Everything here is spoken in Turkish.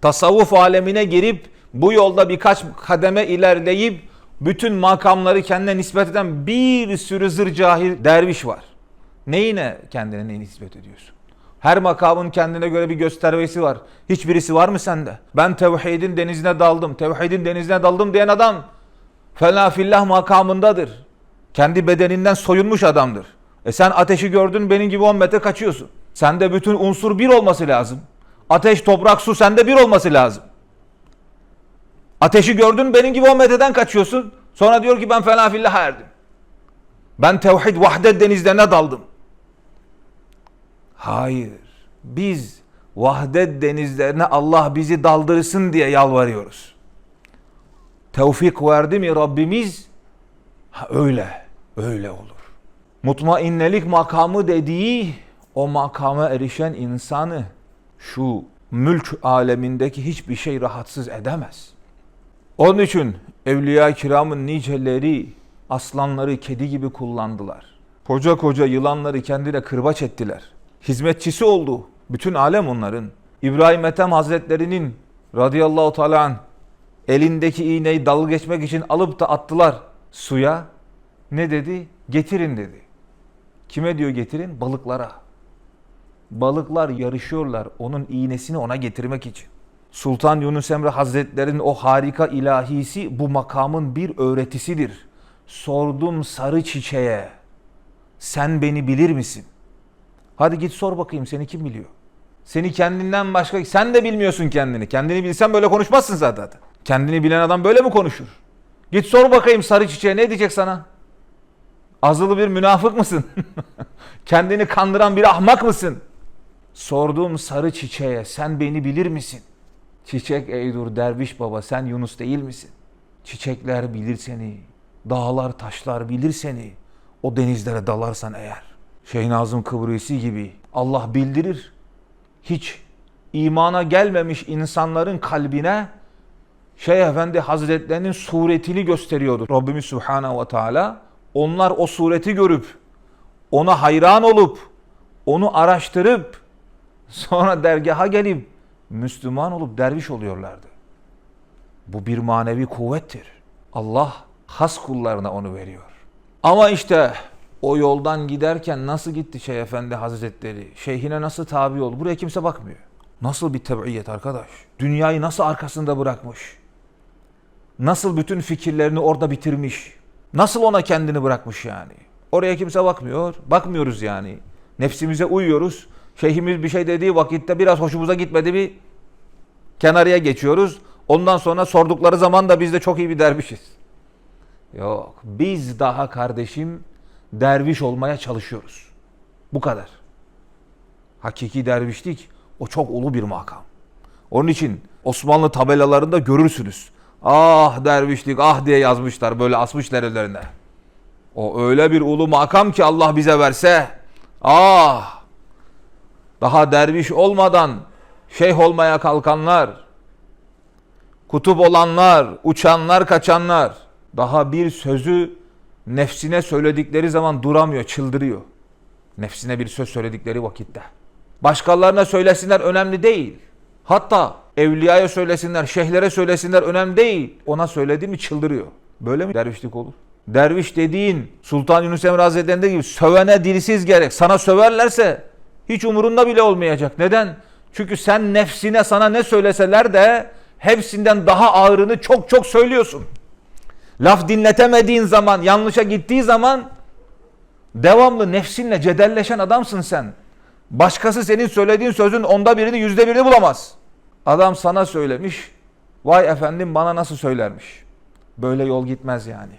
Tasavvuf alemine girip bu yolda birkaç kademe ilerleyip bütün makamları kendine nispet eden bir sürü zır cahil derviş var. Neyine kendine neyi nispet ediyorsun? Her makamın kendine göre bir göstergesi var. Hiçbirisi var mı sende? Ben tevhidin denizine daldım, tevhidin denizine daldım diyen adam fena fillah makamındadır. Kendi bedeninden soyunmuş adamdır. E sen ateşi gördün benim gibi 10 metre kaçıyorsun. Sende bütün unsur bir olması lazım. Ateş, toprak, su sende bir olması lazım. Ateşi gördün benim gibi 10 metreden kaçıyorsun. Sonra diyor ki ben fena fillah erdim. Ben tevhid vahdet denizlerine daldım. Hayır. Biz vahdet denizlerine Allah bizi daldırsın diye yalvarıyoruz. Tevfik verdi mi Rabbimiz? Ha, öyle, öyle olur. Mutmainnelik makamı dediği o makama erişen insanı şu mülk alemindeki hiçbir şey rahatsız edemez. Onun için evliya kiramın niceleri aslanları kedi gibi kullandılar. Koca koca yılanları kendine kırbaç ettiler. Hizmetçisi oldu. Bütün alem onların. İbrahim Ethem Hazretlerinin radıyallahu teala elindeki iğneyi dalga geçmek için alıp da attılar suya. Ne dedi? Getirin dedi. Kime diyor getirin? Balıklara. Balıklar yarışıyorlar onun iğnesini ona getirmek için. Sultan Yunus Emre Hazretleri'nin o harika ilahisi bu makamın bir öğretisidir. Sordum sarı çiçeğe, sen beni bilir misin? Hadi git sor bakayım seni kim biliyor? Seni kendinden başka, sen de bilmiyorsun kendini. Kendini bilsen böyle konuşmazsın zaten. Kendini bilen adam böyle mi konuşur? Git sor bakayım sarı çiçeğe ne diyecek sana? Azılı bir münafık mısın? Kendini kandıran bir ahmak mısın? Sorduğum sarı çiçeğe sen beni bilir misin? Çiçek ey dur derviş baba sen Yunus değil misin? Çiçekler bilir seni, dağlar taşlar bilir seni. O denizlere dalarsan eğer. Şeyh Nazım Kıbrısi gibi Allah bildirir. Hiç imana gelmemiş insanların kalbine Şeyh Efendi Hazretlerinin suretini gösteriyordu. Rabbimiz Subhanahu ve Teala onlar o sureti görüp ona hayran olup onu araştırıp sonra dergaha gelip Müslüman olup derviş oluyorlardı. Bu bir manevi kuvvettir. Allah has kullarına onu veriyor. Ama işte o yoldan giderken nasıl gitti Şeyh Efendi Hazretleri? Şeyhine nasıl tabi oldu? Buraya kimse bakmıyor. Nasıl bir tebiiyet arkadaş? Dünyayı nasıl arkasında bırakmış? Nasıl bütün fikirlerini orada bitirmiş? Nasıl ona kendini bırakmış yani? Oraya kimse bakmıyor. Bakmıyoruz yani. Nefsimize uyuyoruz. Şeyhimiz bir şey dediği vakitte biraz hoşumuza gitmedi bir kenarıya geçiyoruz. Ondan sonra sordukları zaman da biz de çok iyi bir dervişiz. Yok. Biz daha kardeşim derviş olmaya çalışıyoruz. Bu kadar. Hakiki dervişlik o çok ulu bir makam. Onun için Osmanlı tabelalarında görürsünüz. Ah dervişlik ah diye yazmışlar böyle asmışlar ellerine. O öyle bir ulu makam ki Allah bize verse ah daha derviş olmadan şeyh olmaya kalkanlar, kutup olanlar, uçanlar, kaçanlar daha bir sözü nefsine söyledikleri zaman duramıyor, çıldırıyor. Nefsine bir söz söyledikleri vakitte. Başkalarına söylesinler önemli değil. Hatta evliyaya söylesinler, şeyhlere söylesinler önemli değil. Ona söyledi mi çıldırıyor. Böyle mi dervişlik olur? Derviş dediğin Sultan Yunus Emre Hazretleri'nde gibi sövene dilsiz gerek. Sana söverlerse hiç umurunda bile olmayacak. Neden? Çünkü sen nefsine sana ne söyleseler de hepsinden daha ağırını çok çok söylüyorsun. Laf dinletemediğin zaman, yanlışa gittiği zaman devamlı nefsinle cedelleşen adamsın sen. Başkası senin söylediğin sözün onda birini, yüzde birini bulamaz. Adam sana söylemiş, vay efendim bana nasıl söylermiş. Böyle yol gitmez yani.